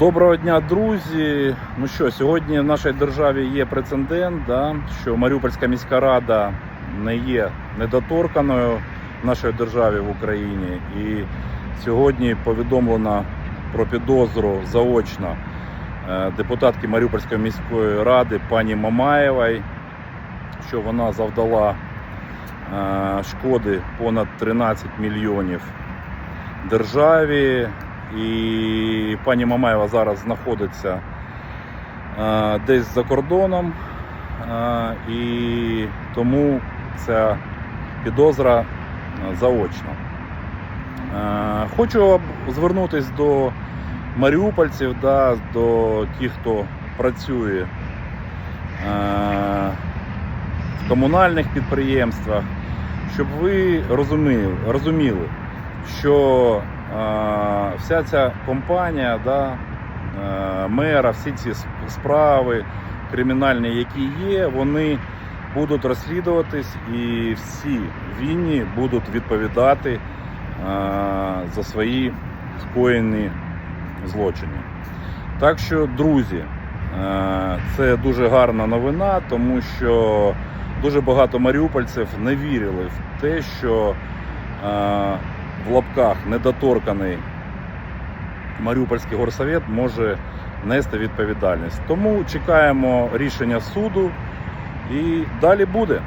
Доброго дня, друзі. Ну що, сьогодні в нашій державі є прецедент, да, що Маріупольська міська рада не є недоторканою в нашій державі в Україні. І сьогодні повідомлено про підозру заочно е, депутатки Маріупольської міської ради пані Мамаєвої, що вона завдала е, шкоди понад 13 мільйонів державі. І пані Мамаєва зараз знаходиться е, десь за кордоном, е, і тому ця підозра е, заочна. Хочу звернутися до маріупольців, да, до тих, хто працює в комунальних підприємствах, щоб ви розуміли, розуміли що вся ця компанія, да, е, мера, всі ці справи кримінальні, які є, вони будуть розслідуватись і всі винні будуть відповідати е, за свої скоєні злочини. Так що, друзі, е, це дуже гарна новина, тому що дуже багато маріупольців не вірили в те, що в лапках недоторканий Маріупольський горсовет може нести відповідальність. Тому чекаємо рішення суду і далі буде.